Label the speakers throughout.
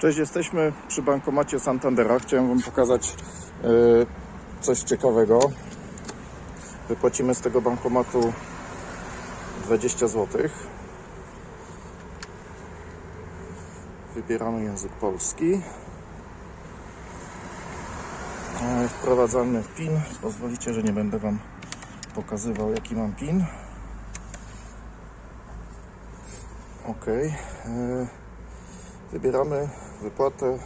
Speaker 1: Cześć, jesteśmy przy bankomacie Santandera. Chciałem Wam pokazać e, coś ciekawego. Wypłacimy z tego bankomatu 20 zł. Wybieramy język polski. E, Wprowadzamy PIN. Pozwolicie, że nie będę Wam pokazywał jaki mam PIN. Ok. Wybieramy wypłatę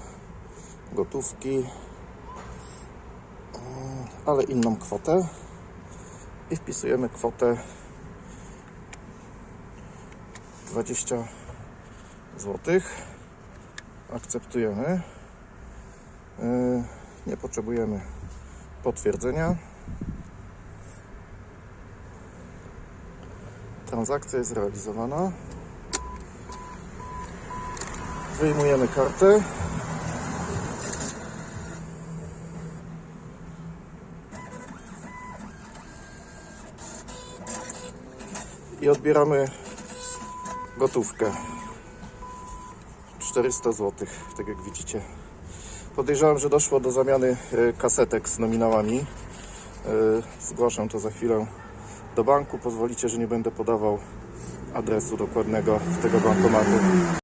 Speaker 1: gotówki, mm, ale inną kwotę i wpisujemy kwotę 20 zł. Akceptujemy. E, Nie potrzebujemy potwierdzenia. Transakcja jest realizowana. Wyjmujemy kartę. I odbieramy gotówkę. 400 zł, tak jak widzicie. Podejrzewam, że doszło do zamiany e, kasetek z nominałami. E, Zgłaszam to za chwilę do banku. Pozwolicie, że nie będę podawał adresu dokładnego tego bankomatu.